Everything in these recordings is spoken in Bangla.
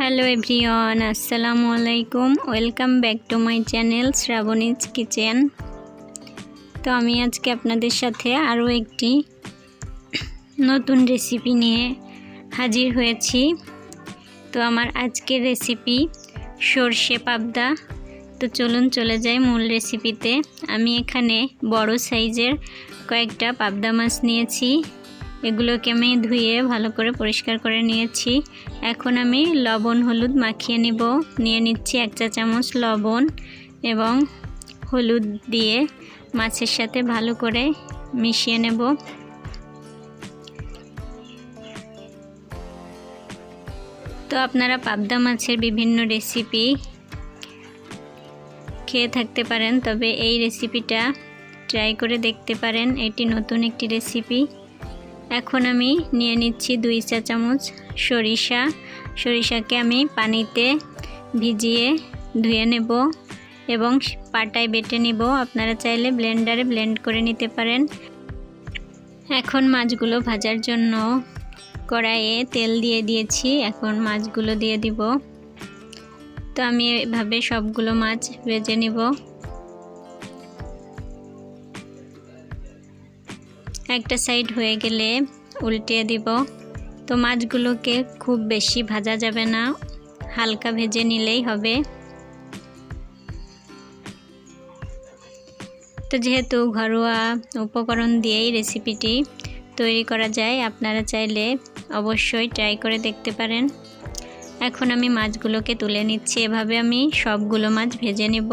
হ্যালো এভরিওয়ান, আসসালামু আলাইকুম। Welcome back to my channel Shrabani's kitchen. তো আমি আজকে আপনাদের সাথে আরও একটি নতুন রেসিপি নিয়ে হাজির হয়েছি। তো আমার আজকের রেসিপি সর্ষে পাবদা। তো চলুন চলে যাই মূল রেসিপিতে। আমি এখানে বড় সাইজের কয়েকটা পাবদা মাছ নিয়েছি। এগুলোকে আমি ধুয়ে ভালো করে পরিষ্কার করে নিয়েছি। এখন আমি লবণ, হলুদ মাখিয়ে নিব। নিয়ে নিচ্ছি এক চা চামচ লবণ এবং হলুদ দিয়ে মাছের সাথে ভালো করে মিশিয়ে নেব। তো আপনারা পাবদা মাছের বিভিন্ন রেসিপি খেয়ে থাকতে পারেন, তবে এই রেসিপিটা ট্রাই করে দেখতে পারেন। এটি নতুন একটি রেসিপি। এখন আমি নিয়ে নিচ্ছি দুই চা চামচ সরিষা। সরিষাকে আমি পানিতে ভিজিয়ে ধুয়ে নেব এবং পাটায় বেটে নিব। আপনারা চাইলে ব্লেন্ডারে ব্লেন্ড করে নিতে পারেন। এখন মাছগুলো ভাজার জন্য কড়াইয়ে তেল দিয়ে দিয়েছি। এখন মাছগুলো দিয়ে দিব। তো আমি এভাবে সবগুলো মাছ ভেজে নিব। একটা সাইড হয়ে গেলে উল্টিয়ে দিব। তো মাছগুলোকে খুব বেশি ভাজা যাবে না, হালকা ভেজে নিলেই হবে। তো যেহেতু ঘরোয়া উপকরণ দিয়েই রেসিপিটি তৈরি করা যায়, আপনারা চাইলে অবশ্যই ট্রাই করে দেখতে পারেন। এখন আমি মাছগুলোকে তুলে নিচ্ছি, এভাবে আমি সবগুলো মাছ ভেজে নেব।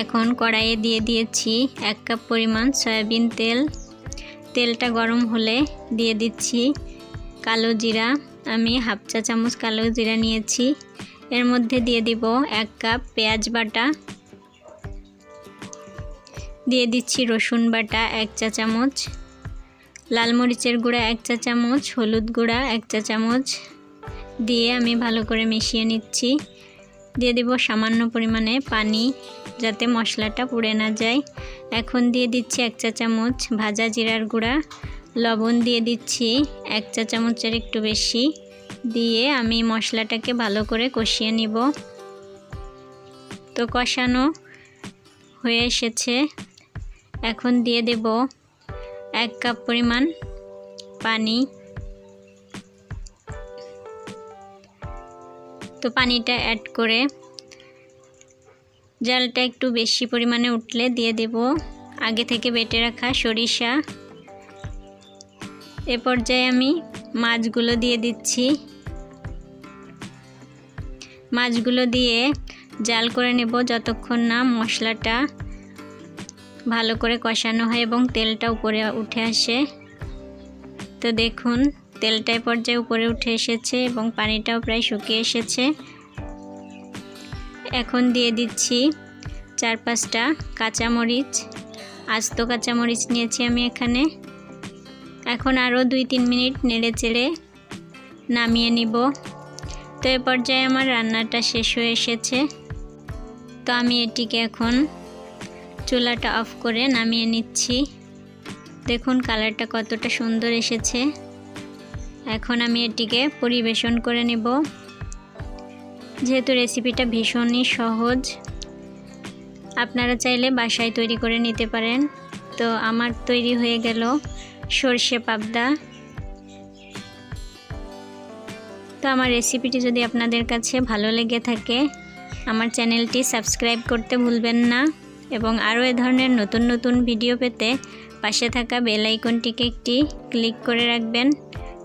এখন কড়াইয়ে দিয়ে দিয়েছি এক কাপ পরিমাণ সয়াবিন তেল। তেলটা গরম হলে দিয়ে দিচ্ছি কালো জিরা। আমি হাফ চা চামচ কালো জিরা নিয়েছি। এর মধ্যে দিয়ে দিব এক কাপ পেঁয়াজ বাটা। দিয়ে দিচ্ছি রসুন বাটা এক চা চামচ। লাল মরিচের গুঁড়া এক চা চামচ। হলুদ গুঁড়া এক চা চামচ। দিয়ে আমি ভালো করে মিশিয়ে নিচ্ছি। দিয়ে দিব সামান্য পরিমাণে পানি যাতে মশলাটা পুড়ে না যায়। এখন দিয়ে দিচ্ছি এক চা চামচ ভাজা জিরার গুঁড়া। লবণ দিয়ে দিচ্ছি এক চা চামচের একটু বেশি। দিয়ে আমি মশলাটাকে ভালো করে কষিয়ে নিব। তো কষানো হয়ে এসেছে। এখন দিয়ে দেব এক কাপ পরিমাণ পানি। তো পানিটা অ্যাড করে জালটা একটু বেশি পরিমাণে উঠলে দিয়ে দেব। আগে থেকে বেটে রাখা সরিষা। এ পর্যায়ে আমি মাছগুলো দিয়ে দিচ্ছি। মাছগুলো দিয়ে জাল করে নেব যতক্ষণ না মশলাটা ভালো করে কষানো হয় এবং তেলটা উপরে উঠে আসে। তো দেখুন তেলটাই পর্যায়ে উপরে উঠে এসেছে এবং পানিটাও প্রায় শুকিয়ে এসেছে। এখন দিয়ে দিচ্ছি চার পাঁচটা কাঁচামরিচ। আস্ত কাঁচামরিচ নিয়েছি আমি এখানে। এখন আরও দুই তিন মিনিট নেড়ে চেড়ে নামিয়ে নিব। তো এ পর্যায়ে আমার রান্নাটা শেষ হয়ে এসেছে। তো আমি এটিকে এখন চুলাটা অফ করে নামিয়ে নিচ্ছি। দেখুন কালারটা কতটা সুন্দর এসেছে। এখন আমি এটিকে পরিবেশন করে নেব। যেহেতু রেসিপিটা ভীষণই সহজ, আপনারা চাইলে বাসায় তৈরি করে নিতে পারেন। তো আমার তৈরি হয়ে গেল সর্ষে পাবদা। তো আমার রেসিপিটি যদি আপনাদের কাছে ভালো লেগে থাকে, আমার চ্যানেলটি সাবস্ক্রাইব করতে ভুলবেন না এবং আরও এ ধরনের নতুন নতুন ভিডিও পেতে পাশে থাকা বেল আইকনটিকে একটি ক্লিক করে রাখবেন।